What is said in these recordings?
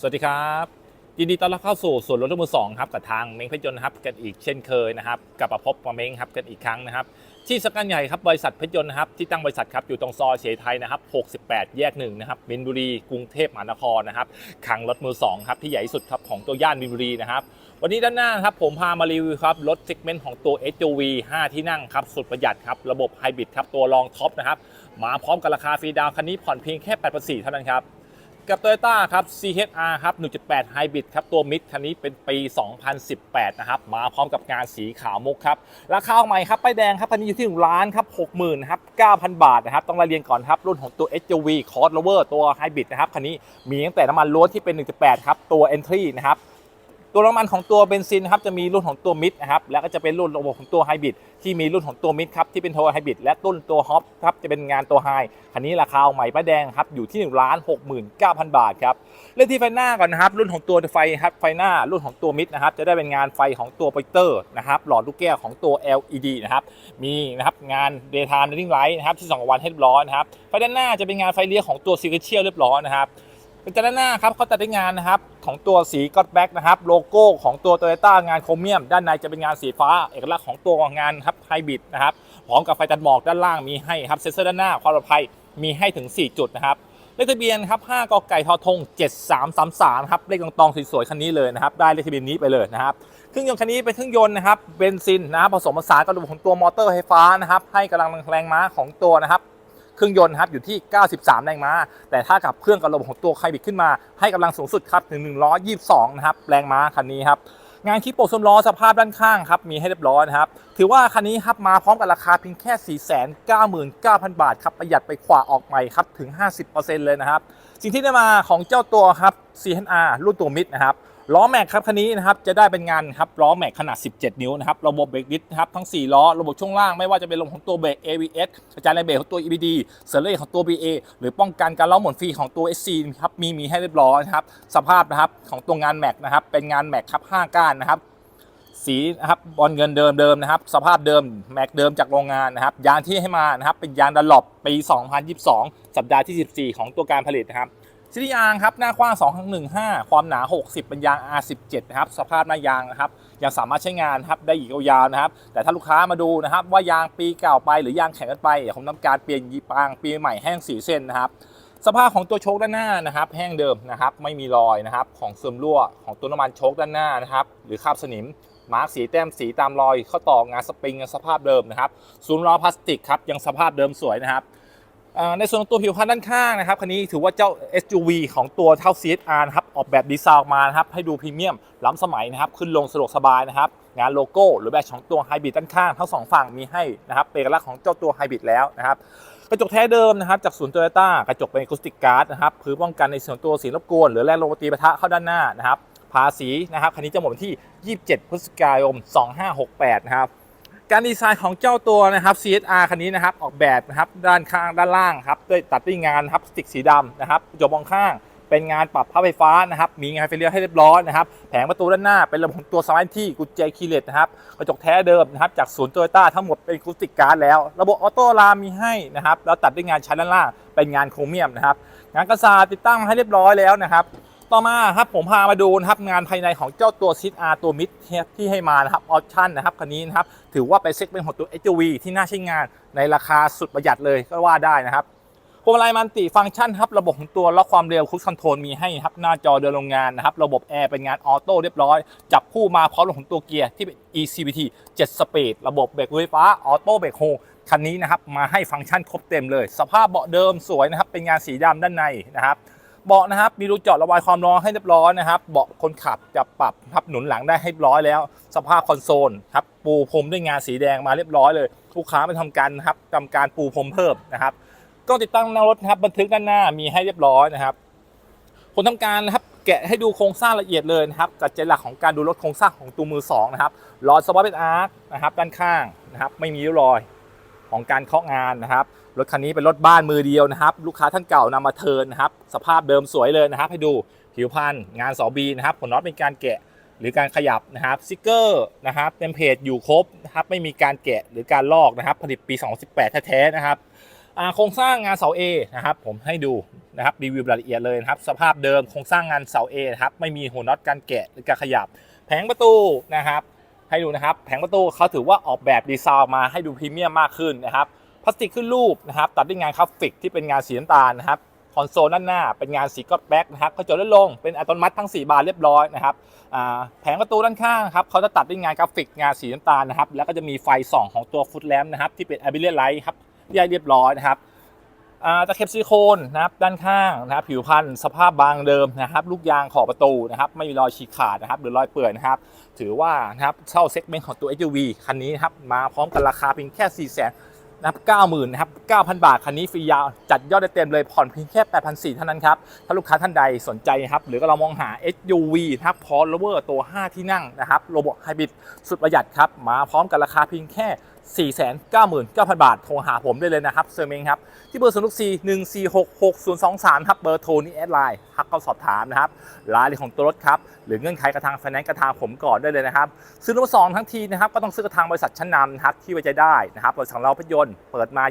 สวัสดีครับยินดีต้อนรับเข้าสู่ส่วนลดมือสองครับกับทางเม้งเพชรยนต์ครับกันอีกเช่นเคยนะครับกลับมาพบกับเม้งครับกันอีกครั้งนะครับ ที่สำนักงานใหญ่ครับบริษัทเพชรยนต์นะครับที่ตั้งบริษัทครับอยู่ตรงซอยเฉยไทยนะครับ 68 แยกหนึ่งนะครับมินบุรีกรุงเทพมหานครนะครับคังรถมือสองครับที่ใหญ่สุดครับของตัวย่านมินบุรีนะครับวันนี้ด้านหน้าครับผมพามารีวิวครับรถเซกเมนต์ของตัว SUV 5 ที่นั่งครับสุดประหยัดครับระบบไฮบริดครับตัวรองท็อปนะครับมาพร้อมกับราคาฟรีดาวน์คันนี้ผ่อนเพียงแค่8%เท่านั้นครับ กับ Toyota ครับ CHR ครับ 1.8 Hybrid ครับ ตัวมิดคันนี้เป็นปี 2018 นะครับ มาพร้อมกับงานสีขาวมุกครับ ราคาใหม่ครับป้ายแดงครับคันนี้อยู่ที่ 1 ล้านครับ 60,000ครับ 9,000 บาทนะครับ ต้องรายเรียนก่อนครับ รุ่นของตัว SUV Crossover ตัว Hybrid นะครับ คันนี้มีตั้งแต่น้ำมันล้วนที่เป็น 1.8 ครับ ตัว Entry นะครับ ตัวน้ำมันของตัวเบนซินครับจะมีรุ่นของตัวมิดนะครับแล้วก็จะเป็นรุ่นระบบของตัวไฮบริดที่มีรุ่นของตัวมิดครับที่เป็นโทไฮบริดและต้นตัวฮอปครับจะเป็นงานตัวไฮคันนี้ราคาใหม่ป้ายแดงครับอยู่ที่1นึ่งล้านหกหมื่นเก้าพันบาทครับเรื่องที่ไฟหน้าก่อนนะครับรุ่นของตัวไฟครับไฟหน้ารุ่นของตัวมิดนะครับจะได้เป็นงานไฟของตัวโปรเจคเตอร์นะครับหลอดลูกแก้วของตัว LED นะครับมีนะครับงาน daytime running light นะครับที่สองวันให้เรียบร้อยนะครับไฟด้านหน้าจะเป็นงานไฟเลี้ยวของตัว sequential เรียบร้อยนะครับ เป็นจานด้านหน้าครับเขาตัดด้วยงานนะครับของตัวสีก็อดแบ็กนะครับโลโก้ของตัวโตโยต้างานโครเมียม ด้านในจะเป็นงานสีฟ้า เอกลักษณ์ของตัวงานครับไฮบริดนะครับพร้อมกับไฟตัดหมอกด้านล่างมีให้ครับเซ็นเซอร์ด้านหน้าความปลอดภัยมีให้ถึง 4 จุดนะครับเลขทะเบียนครับ5กไก่ทอทง 7333ครับเลขตองๆสวยๆคันนี้เลยนะครับได้เลขทะเบียนนี้ไปเลยนะครับเครื่องยนต์คันนี้เป็นเครื่องยนต์นะครับเบนซินนะครับผสมผสานกับระบบของตัวมอเตอร์ไฟฟ้านะครับให้กำลังแรงม้าของตัวนะครับ เครื่องยนต์ครับอยู่ที่ 93 แรงม้า แต่ถ้ากับเครื่องกับระบบของตัวไคบิดขึ้นมาให้กำลังสูงสุดครับถึง 122 นะครับแรงม้าคันนี้ครับงานคลิปโปรสมล้อสภาพด้านข้างครับมีให้เรียบร้อยนะครับ ถือว่าคันนี้ครับมาพร้อมกับราคาเพียงแค่ 499,000 บาทครับประหยัดไปกว่าออกใหม่ครับถึง 50%เลยนะครับ สิ่งที่ได้มาของเจ้าตัวครับ CHR รุ่นตัวมิดนะครับ ล้อแม็กครับคันนี้นะครับจะได้เป็นงานครับล้อแม็กขนาด 17 นิ้วนะครับระบบเบรกดิสครับทั้ง 4 ล้อ ระบบช่วงล่างไม่ว่าจะเป็นระบบของตัวเบรก ABS กระจายแรงเบรกของตัว EBD เสร์เลของตัว BA หรือป้องกันการล้อหมุนฟรีของตัว SC ครับมีมีให้เรียบร้อยนะครับสภาพนะครับของตัวงานแม็กนะครับเป็นงานแม็กครับ5ก้านนะครับสีนะครับบอลเงินเดิมเดิมนะครับ สภาพเดิมแม็กเดิมจากโรงงานนะครับยางที่ให้มานะครับเป็นยางดันหลบปี 2022 สัปดาห์ที่ 14 ของตัวการผลิตนะครับ ชิ้นยางครับหน้ากว้าง2.15 ความหนา 60 เป็นยาง R17 นะครับสภาพหน้ายางนะครับยังสามารถใช้งานครับได้อีกยาวๆนะครับ แต่ถ้าลูกค้ามาดูนะครับ ว่ายางปีเก่าไปหรือยางแข็งกันไปผมทำการเปลี่ยนยีปางปีใหม่แห้งสีเส้นนะครับสภาพของตัวโชคด้านหน้านะครับ แห้งเดิมนะครับ ไม่มีรอยนะครับ ของเสื่อมรั่วของตัวน้ำมันโชคด้านหน้านะครับ หรือคราบสนิมมาร์กสีแต้มสีตามรอยข้อต่องานสปริงสภาพเดิมนะครับ ศูนย์ล้อพลาสติกครับยังสภาพเดิมสวยนะครับ ในส่วนของตัวผิวพรรณด้านข้างนะครับคันนี้ถือว่าเจ้า SUV ของตัวเท่า CHR นะครับออกแบบดีไซน์ออกมานะครับให้ดูพรีเมียมล้ำสมัยนะครับขึ้นลงสะดวกสบายนะครับงานโลโก้หรือแบบของตัวไฮบริดด้านข้างทั้งสองฝั่งมีให้นะครับเป็นเอกลักษณ์ของเจ้าตัวไฮบริดแล้วนะครับกระจกแท้เดิมนะครับจากศูนย์โตโยต้ากระจกเป็นอะคูสติกการ์ดนะครับเพื่อป้องกันในส่วนตัวสีรบกวนหรือแรงลมตีปะทะเข้าด้านหน้านะครับภาษีนะครับคันนี้จะหมดที่ 27 พฤศจิกายน 2568 นะครับ การดีไซน์ของเจ้าตัวนะครับ CSR คันนี้นะครับออกแบบนะครับด้านข้างด้านล่างครับด้วยตัดด้วยงานครับสติกสีดำนะครับกระจกมองข้างเป็นงานปรับพับไฟฟ้านะครับ มีงานไฟเลี้ยวให้เรียบร้อยนะครับ แผงประตูด้านหน้าเป็นระบบตัวสมาร์ทที่กุญแจคีย์เลสนะครับ กระจกแท้เดิมนะครับ จากศูนย์โตโยต้าทั้งหมดเป็นคูสติกการ์ดแล้ว ระบบออโต้ลามมีให้นะครับ แล้วตัดด้วยงานชั้นด้านล่าง เป็นงานโครเมียมนะครับ งานกระซาติดตั้งให้เรียบร้อยแล้วนะครับ ต่อมาครับผมพามาดูนะครับงานภายในของเจ้าตัวซิดอาตัวมิดที่ให้มานะครับออปชั่นนะครับคันนี้นะครับถือว่าเป็นเซ็กเป็นของตัว SUV ที่น่าใช้งานในราคาสุดประหยัดเลยก็ว่าได้นะครับพวงมาลัยมันติฟังก์ชันครับระบบของตัวล็อกความเร็วคุชคอนโทรลมีให้ครับหน้าจอเดินโรงงานนะครับระบบแอร์เป็นงานออโต้เรียบร้อย จับคู่มาพร้อมของตัวเกียร์ที่เป็น ECVT 7 Speed ระบบเบรกไฟฟ้าออโต้เบรกโฮคันนี้นะครับมาให้ฟังก์ชันครบเต็มเลย สภาพเบาะเดิมสวยนะครับเป็นงานสีดำด้านในนะครับ เบาะนะครับ มีรูเจาะระบายความร้อนให้เรียบร้อยนะครับ เบาะคนขับจะปรับครับหนุนหลังได้ให้เรียบร้อยแล้ว สภาพคอนโซลครับ ปูพรมด้วยงานสีแดงมาเรียบร้อยเลย ลูกค้าไปทำการนะครับทำการปูพรมเพิ่มนะครับกล้องติดตั้งหน้ารถครับบันทึกด้านหน้ามีให้เรียบร้อยนะครับคนทำการนะครับแกะให้ดูโครงสร้างละเอียดเลยนะครับกับใจหลักของการดูรถโครงสร้างของตัวมือสองนะครับล้อสปอร์ตเป็นอาร์คนะครับด้านข้างนะครับไม่มีรอย ของการเคาะงานนะครับ รถคันนี้เป็นรถบ้านมือเดียวนะครับ ลูกค้าท่านเก่านำมาเทินนะครับ สภาพเดิมสวยเลยนะครับ ให้ดูผิวพันงานสอบีนะครับผลน็อตเป็นการแกะหรือการขยับนะครับสติกเกอร์นะครับเต็มเพจอยู่ครบนะครับไม่มีการแกะหรือการลอกนะครับ ผลิตปี 2018 แท้ๆนะครับโครงสร้างงานเสา A นะครับผมให้ดูนะครับรีวิวรายละเอียดเลยนะครับสภาพเดิมโครงสร้างงานเสาเอนะครับไม่มีหัวน็อตการแกะหรือการขยับ แผงประตูนะครับ ให้ดูนะครับแผงประตูเขาถือว่าออกแบบดีไซน์มาให้ดูพรีเมียมมากขึ้นนะครับพลาสติกขึ้นรูปนะครับตัดด้วยงานคราฟิกที่เป็นงานสีน้ำตาลนะครับคอนโซลด้านหน้าเป็นงานสีก็อตแบ็กนะครับกระจกลดลงเป็นอัตโนมัติทั้ง 4 บานเรียบร้อยนะครับแผงประตูด้านข้างครับเขาจะตัดด้วยงานกราฟิกงานสีน้ำตาลนะครับแล้วก็จะมีไฟส่องของตัวฟุตแลมนะครับที่เป็น a b i l i t Light ครับที่ได้เรียบร้อยนะครับ ตะเข็บซิลิโคนนะครับด้านข้างนะครับผิวพันธุ์สภาพบางเดิมนะครับ ลูกยางขอบประตูนะครับไม่มีรอยฉีกขาดนะครับหรือรอยเปื่อยนะครับ ถือว่านะครับเช่าเซกเมนต์ของตัว SUV คันนี้นะครับมาพร้อมกันราคาเพียงแค่4 0 0 0 0นะครับ90,000นะครับ9,000บาท คันนี้ฟรียาว จัดยอดได้เต็มเลย ผ่อนเพียงแค่8,400เท่านั้นครับ ถ้าลูกค้าท่านใดสนใจนะครับ หรือก็เรามองหา SUV นะครับพอร์ o เวอร์ตัว 5 ที่นั่งนะครับ โรบอทไฮบริดสุดประหยัดครับ มาพร้อมกันราคาเพียงแค่ 499,000 บาท โทรหาผมได้เลยนะครับเซอร์เมงครับ ที่เบอร์0 6 4 1 4 6 6 0 2 3 ครับเบอร์โทรนี้แอดไลน์ทักเข้าสอบถามนะครับรายละเอียดของตัวรถครับ หรือเงื่อนไขกระทางไฟแนนซ์กระทางผมก่อนได้เลยนะครับ ซื้อรถสองทั้งทีนะครับ ก็ต้องซื้อกระทางบริษัทชั้นนำนะครับที่ไว้ใจได้นะครับบริษัทเราพยนต์เปิดมา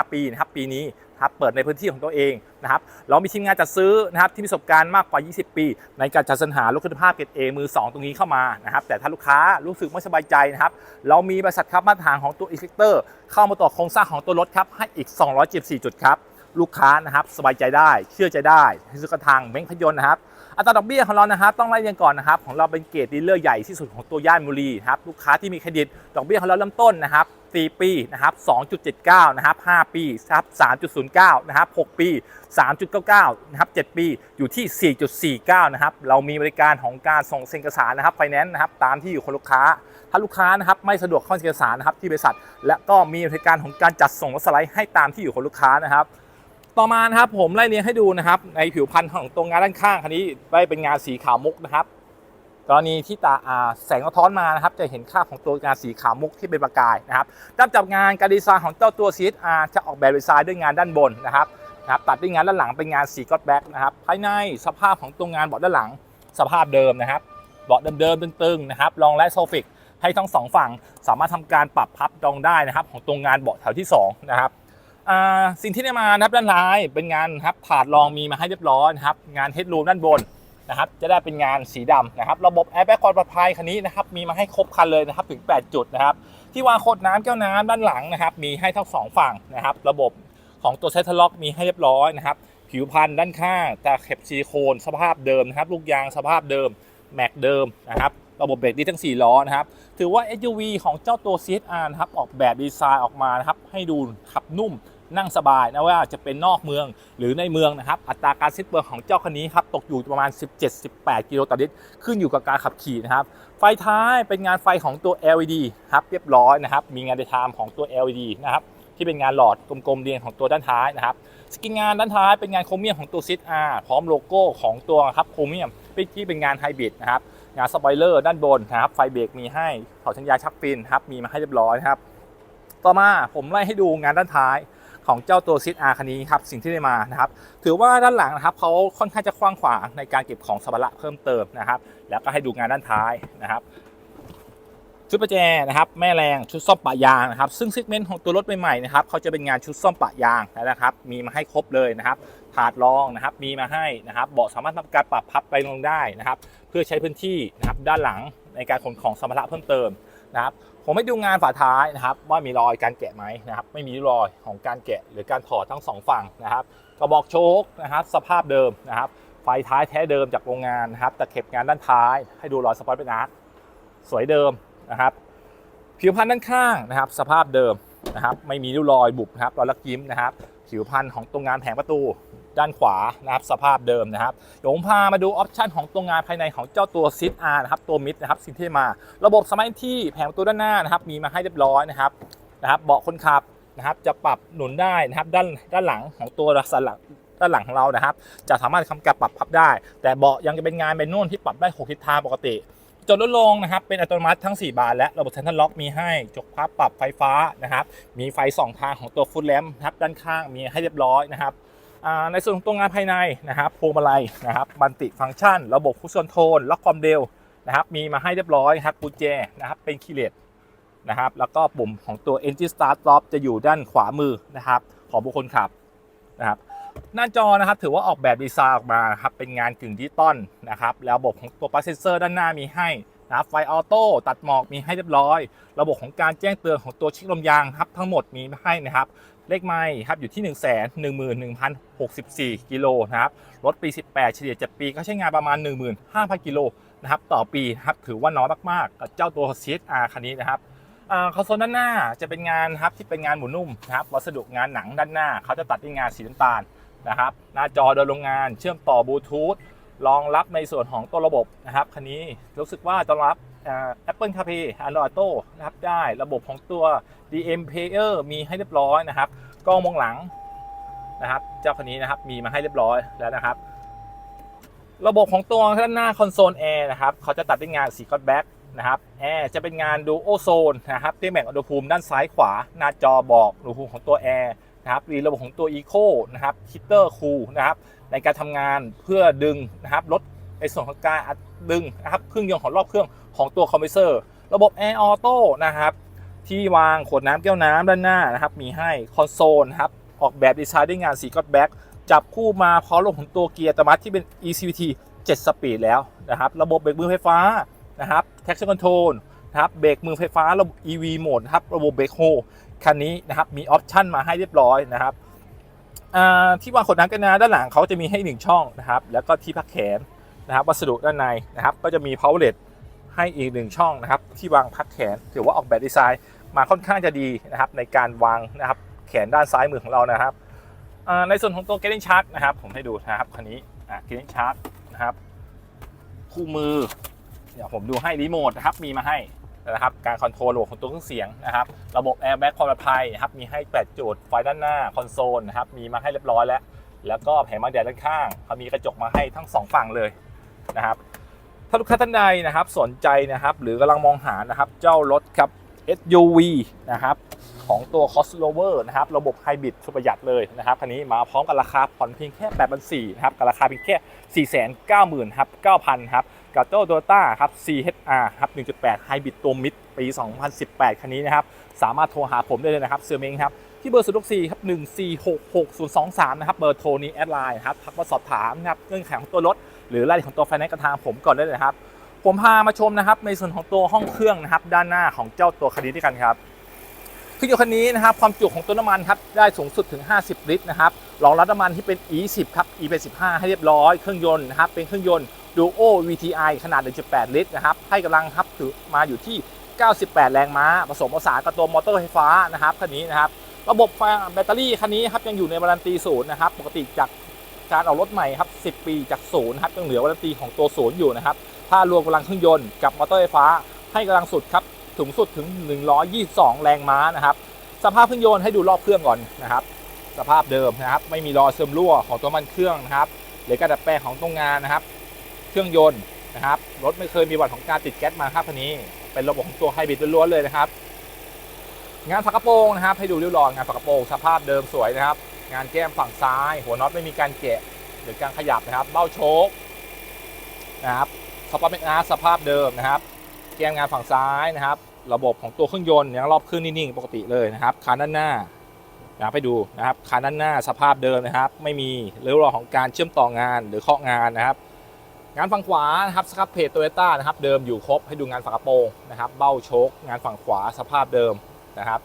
25 ปีนะครับปีนี้ครับเปิดในพื้นที่ของตัวเองนะครับเรามีทีมงานจัดซื้อนะครับที่มีประสบการณ์มากกว่า 20 ปี ในการจัดสรรหารถคุณภาพเกรดเอมือ 2 ตรงนี้เข้ามานะครับแต่ถ้าลูกค้ารู้สึกไม่สบายใจนะครับเรามีบริษัทครับมาตรฐานของตัวอินสเตอร์เข้ามาต่อโครงสร้างของตัวรถครับให้อีก 274 จุดครับลูกค้านะครับสบายใจได้เชื่อใจได้ให้ซื้อกระทางเม้งพยนต์นะครับอัตราดอกเบี้ยของเรานะครับต้องไล่เรียงก่อนนะครับของเราเป็นเกรดดีลเลอร์ใหญ่ที่สุดของตัวย่านบุรีครับลูกค้าที่มีเครดิตดอกเบี้ยของเราเริ่มต้นนะครับ 4 ปีนะครับ 2.79 นะครับ 5 ปีครับ 3.09 นะครับ 6 ปี 3.99 นะครับ 7 ปี อยู่ที่ 4.49 นะครับ เรามีบริการของการส่งเซ็นเอกสารนะครับไฟแนนซ์นะครับ ตามที่อยู่ของลูกค้า ถ้าลูกค้านะครับไม่สะดวกเข้าเอกสารนะครับที่บริษัท และก็มีบริการของการจัดส่งรถสไลด์ให้ตามที่อยู่ของลูกค้านะครับต่อมานะครับผมไล่เรียงให้ดูนะครับในผิวพันธุ์ของตรงงานด้านข้างคันนี้ได้เป็นงานสีขาวมุกนะครับ กรณีที่ตาแสงสะท้อนมานะครับจะเห็นค่าของตัวงานสีขาวมุกที่เป็นประกายนะครับด้านจับงานการดีไซน์ของเจ้าตัว CSR จะออกแบบดีไซน์ด้วยงานด้านบนนะครับนะครับตัดด้วยงานด้านหลังเป็นงานสีก็อตแบ็กนะครับภายในสภาพของตัวงานเบาะด้านหลังสภาพเดิมนะครับเบาะเดิมๆตึงๆนะครับรองและโซฟิกให้ทั้งสองฝั่งสามารถทำการปรับพับดองได้นะครับ ของตรงงานเบาะแถวที่สองนะครับสิ่งที่ได้มานะครับด้านท้ายเป็นงานครับถาดรองมีมาให้เรียบร้อยนะครับงานเฮดรูมด้านบน นะครับจะได้เป็นงานสีดำนะครับระบบแอร์แบ็กความปลอดภัยคันนี้นะครับมีมาให้ครบคันเลยนะครับถึง 8 จุดนะครับที่วางโคดน้ำแก้วน้ำด้านหลังนะครับมีให้ทั้งสองฝั่งนะครับระบบของตัวเซทล็อกมีให้เรียบร้อยนะครับผิวพันธุ์ด้านข้างตาเข็บซิลิโคนสภาพเดิมนะครับลูกยางสภาพเดิมแม็กเดิมนะครับ ระบบเบรกดีทั้ง 4 ล้อนะครับ ถือว่า SUV ของเจ้าตัว CSR นะครับ ออกแบบดีไซน์ออกมานะครับ ให้ดูขับนุ่มนั่งสบายนะว่าจะเป็นนอกเมืองหรือในเมืองนะครับ อัตราการสิ้นเปลืองของเจ้าคันนี้ครับตกอยู่ประมาณ 17-18 กิโลต่อลิตรขึ้นอยู่กับการขับขี่นะครับ ไฟท้ายเป็นงานไฟของตัว LED ครับเรียบร้อยนะครับ มีงานไดไทม์ของตัว LED นะครับที่เป็นงานหลอดกลมๆเรียงของตัวด้านท้ายนะครับสกินงานด้านท้ายเป็นงานโครเมียมของตัว CSR พร้อมโลโก้ของตัวครับโครเมียมที่เป็นงานไฮบริดนะครับ งานสปอยเลอร์ด้านบนนะครับไฟเบรกมีให้เผาชัญญาชักฟินครับมีมาให้เรียบร้อยนะครับ ต่อมาผมไล่ให้ดูงานด้านท้ายของเจ้าตัวซิดอาคันนี้ครับสิ่งที่ได้มานะครับ ถือว่าด้านหลังนะครับเขาค่อนข้างจะกว้างขวางในการเก็บของสัมภาระเพิ่มเติมนะครับ แล้วก็ให้ดูงานด้านท้ายนะครับชุดประแจนะครับแม่แรงชุดซ่อมปะยางนะครับซึ่งซิกเมนต์ของตัวรถใหม่ๆนะครับเขาจะเป็นงานชุดซ่อมปะยางนะครับมีมาให้ครบเลยนะครับ ถาดรองนะครับมีมาให้นะครับเบาะสามารถทำการปรับพับไปลงได้นะครับ เพื่อใช้พื้นที่นะครับด้านหลังในการขนของสัมภาระเพิ่มเติมนะครับผมไม่ดูงานฝาท้ายนะครับ ว่ามีรอยการแกะไหมนะครับ ไม่มีรอยของการแกะหรือการถอดทั้งสองฝั่งนะครับกระบอกโชคนะครับ สภาพเดิมนะครับ ไฟท้ายแท้เดิมจากโรงงานนะครับตะเข็บงานด้านท้าย ให้ดูรอยสปอตเป็นอาร์ตสวยเดิมนะครับ ผิวพันธุ์ด้านข้างนะครับ สภาพเดิมนะครับ ไม่มีริ้วรอยบุบนะครับรอยลักยิ้มนะครับ ผิวพันธุ์ของตรงงานแผงประตู ด้านขวานะครับสภาพเดิมนะครับเดี๋ยวผมพามาดูออปชันของตัวงานภายในของเจ้าตัวซิดอาร์นะครับตัวมิดนะครับสิ่งที่มาระบบสมาร์ทที่แผงประตูด้านหน้านะครับมีมาให้เรียบร้อยนะครับนะครับเบาะคนขับนะครับจะปรับหนุนได้นะครับด้านด้านหลังของตัวสันหลังด้านหลังของเรานะครับ จะสามารถทำการปรับพับได้ แต่เบาะยังจะเป็นงานเป็นนุ่นที่ปรับได้6ทิศทางปกติจดลดลงนะครับเป็นอัตโนมัติทั้ง 4 บานและระบบเซนทรัลล็อกมีให้จกพับปรับไฟฟ้านะครับ มีไฟสองทางของตัวฟุตแลมป์นะครับด้านข้างมีให้เรียบร้อยนะครับ ในส่วนของตัวงานภายในนะครับพวงมาลัยนะครับบันติฟังก์ชัน ระบบคุชชนโทนล็อกความเร็วนะครับมีมาให้เรียบร้อยครับกุญแจนะครับเป็นคีย์เลสนะครับแล้วก็ปุ่มของตัว Engine Start Stop จะอยู่ด้านขวามือนะครับของบุคคลขับนะครับหน้าจอนะครับถือว่าออกแบบดีไซน์ออกมาครับเป็นงานกึ่งดิจิตอลนะครับแล้วระบบของตัวปลั๊กเซนเซอร์ด้านหน้ามีให้นะครับไฟออโต้ตัดหมอกมีให้เรียบร้อย ระบบของการแจ้งเตือนของตัวช็คลมยางครับทั้งหมดมีให้นะครับ เลขไม้ครับอยู่ที่ 1 1 1 0 6 4 กิโลนะครับ รถปี 18 เฉลี่ย7ปีก็ใช้งานประมาณ 15,000 กิโลนะครับต่อปีครับถือว่าน้อยมากๆ กับเจ้าตัว CSR คันนี้นะครับคอนโซลด้านหน้าจะเป็นงานครับที่เป็นงานหมุนนุ่มนะครับวัสดุงานหนังด้านหน้า เขาจะตัดด้วยงานสีน้ำตาลนะครับหน้าจอโดยโรงงานเชื่อมต่อบลูทูธรองรับในส่วนของตัวระบบนะครับคันนี้รู้สึกว่าจะรับ Apple CarPlay Android Auto นะครับได้ระบบของตัว DM Player มีให้เรียบร้อยนะครับกล้องมองหลังนะครับ เจ้าคันนี้นะครับมีมาให้เรียบร้อยแล้วนะครับ ระบบของตัวด้านหน้าคอนโซลแอร์นะครับเขาจะตัดด้วยงานสีกอตแบ็กนะครับแอร์จะเป็นงานดูโอโซนนะครับที่แบ่งอุณหภูมิด้านซ้ายขวา หน้าจอบอกอุณหภูมิของตัวแอร์นะครับมีระบบของตัว Eco นะครับฮีเตอร์คูลนะครับในการทำงานเพื่อดึงนะครับลดในส่วนของการอัดดึงนะครับเครื่องยนต์ของรอบเครื่อง ของตัวคอมเพรสเซอร์ระบบแอร์ออโต้นะครับที่วางขวดน้ำแก้วน้ำด้านหน้านะครับมีให้คอนโซลนะครับออกแบบดีไซน์ด้วยงานสีก็อตแบ็กจับคู่มาพร้อมระบบของตัวเกียร์อัตมัติที่เป็น ECVT 7 สปีดแล้วนะครับระบบเบรกมือไฟฟ้านะครับ traction control นะครับเบรกมือไฟฟ้าระบบ EV โหมดนะครับระบบเบรกโฮคันนี้นะครับมีออปชั่นมาให้เรียบร้อยนะครับที่วางขวดน้ำแก้วน้ำด้านหลังเขาจะมีให้หนึ่งช่องนะครับแล้วก็ที่พักแขนนะครับวัสดุด้านในนะครับก็จะมี power led ให้อีกหนึ่งช่องนะครับที่วางพักแขน ถือว่าออกแบบดีไซน์มาค่อนข้างจะดีนะครับในการวางนะครับแขนด้านซ้ายมือของเรานะครับในส่วนของตัว g a t i n g chart นะครับผมให้ดูนะครับคันนี้อ่า g a t i n g chart นะครับคู่มือเดี๋ยวผมดูให้รีโมทนะครับมีมาให้นะครับการคอนโทรลของตัวเครื่องเสียงนะครับระบบแอร์แบ็กความปลอดภัยนะครับมีให้ 8 จุดไฟด้านหน้าคอนโซลนะครับมีมาให้เรียบร้อยแล้ว แล้วก็แผงบังแดดด้านข้างเขามีกระจกมาให้ทั้งสองฝั่งเลยนะครับ ถ้าลูกค้าท่านใดนะครับสนใจนะครับหรือกำลังมองหานะครับเจ้ารถครับ SUV นะครับของตัว crossover นะครับระบบไฮบริดสุดประหยัดเลยนะครับคันนี้มาพร้อมกับราคาผ่อนเพียงแค่8 4 0 0นะครับกับราคาเพียงแค่490,000ครับ9,000ครับกับโตโยต้าครับ CHR ครับ 1.8ไฮบริดตัวมิดปี 2018 คันนี้นะครับ สามารถโทรหาผมได้เลยนะครับเซอร์เมงครับ ที่เบอร์ 0 6 4 ครับ 1466023 นะครับ เบอร์โทรนี้แอดไลน์ครับ ทักมาสอบถามนะครับ เงื่อนไขของตัวรถ หรือรายละเอียดของตัวไฟแนนซ์กระทางผมก่อนได้เลยครับ ผมพามาชมนะครับ ในส่วนของตัวห้องเครื่องนะครับ ด้านหน้าของเจ้าตัวคันนี้ด้วยกันครับเครื่องยนต์คันนี้นะครับ ความจุของตัวน้ำมันครับได้สูงสุดถึง 50 ลิตรนะครับรองรับน้ำมันที่เป็น E10 ครับ E85 ให้เรียบร้อยเครื่องยนต์นะครับเป็นเครื่องยนต์ Duo VTI ขนาด 1.8 ลิตรนะครับให้กำลังครับถือมาอยู่ที่ 98 แรงม้า ผสมผสานกับตัวมอเตอร์ไฟฟ้านะครับคันนี้นะครับระบบแบตเตอรี่คันนี้ครับยังอยู่ในวารันตีศูนย์นะครับปกติจาก การออกรถใหม่ครับ 10 ปีจากศูนย์ครับยังเหลือวารันตีของตัวศูนย์อยู่นะครับ ถ้ารวมกำลังเครื่องยนต์กับมอเตอร์ไฟฟ้าให้กำลังสุดครับถึงสุดถึง 122 แรงม้านะครับ สภาพเครื่องยนต์ให้ดูรอบเครื่องก่อนนะครับ สภาพเดิมนะครับ ไม่มีรอยเสื่อมรั่วของตัวมันเครื่องนะครับหรือการดัดแปลงของตรงงานนะครับ เครื่องยนต์นะครับ รถไม่เคยมีวัตของการติดแก๊สมาครับคันนี้ เป็นระบบของตัวไฮบริดล้วนๆเลยนะครับ งานฝากระโปรงนะครับ ให้ดูเรียบร้อยงานฝากระโปรงสภาพเดิมสวยนะครับ งานแก้มฝั่งซ้าย หัวน็อตไม่มีการแกะหรือการขยับนะครับ เบ้าโชคนะครับสปอร์ตเมกอาร์สภาพเดิมนะครับ แกนงานฝั่งซ้ายนะครับ ระบบของตัวเครื่องยนต์ยังรอบเครื่องนิ่งๆปกติเลยนะครับคานด้านหน้านะไปดูนะครับคานด้านหน้าสภาพเดิมนะครับ ไม่มีเรื่องราวของการเชื่อมต่องานหรือเคาะงานนะครับ งานฝั่งขวานะครับสครับเพจโตโยต้านะครับ เดิมอยู่ครบให้ดูงานฝากระโปรงนะครับ เบ้าโชคงานฝั่งขวาสภาพเดิมนะครับ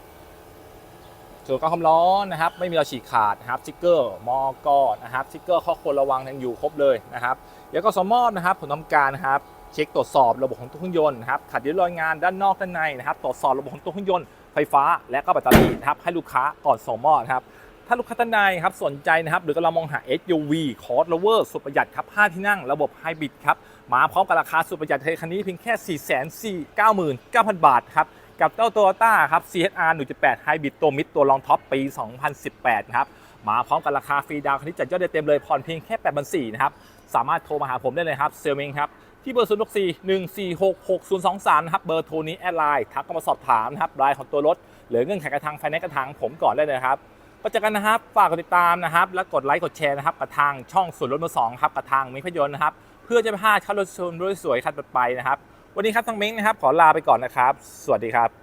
ส่วนกล้องความร้อนนะครับ ไม่มีรอยฉีกขาดนะครับสติ๊กเกอร์มอกอนะครับสติ๊กเกอร์ข้อควรระวังยังอยู่ครบเลยนะครับเดี๋ยวก็สมอบนะครับผมทำการนะครับเช็คตรวจสอบระบบของตัวเครื่องยนต์นะครับขัดริ้วรอยงานด้านนอกด้านในนะครับตรวจสอบระบบของตัวเครื่องยนต์ไฟฟ้าและก็แบตเตอรี่นะครับให้ลูกค้าก่อนส่งมอบนะครับถ้าลูกค้าท่านใดครับสนใจนะครับหรือกำลังมองหา SUV คอร์สโลเวอร์สุดประหยัดครับ5ที่นั่งระบบไฮบริดครับมาพร้อมกับราคาสุดประหยัดคันนี้เพียงแค่ 4 4 9 9 0 0 0 บาทครับ กับเจ้าโตโยต้าครับ CHR 1.8 Hybrid ตัวมิดตัวรองท็อปปี 2018 ครับ มาพร้อมกับราคาฟรีดาวคันนี้จัดยอดได้เต็มเลยผ่อนเพียงแค่8 4 0 0นะครับ สามารถโทรมาหาผมได้เลยครับเซลเมงครับ ที่เบอร์ 0 6 4 1 4 6 6 0 2 3 นะครับ เบอร์โทรนี้แอดไลน์ทักเข้ามาสอบถามนะครับรายของตัวรถ หรือเงื่อนไขกระทางไฟแนนซ์กระทางผมก่อนได้เลยครับก็เจอกันนะครับ ฝากกดติดตามนะครับ และกดไลค์ กดแชร์นะครับกระทางช่องส่วนรถมือสองครับกระทางมิตรพยนต์นะครับ เพื่อจะไม่พลาดคันรถชมรถสวยคันต่อไปนะครับ วันนี้ครับทางเม้งนะครับ ขอลาไปก่อนนะครับ สวัสดีครับ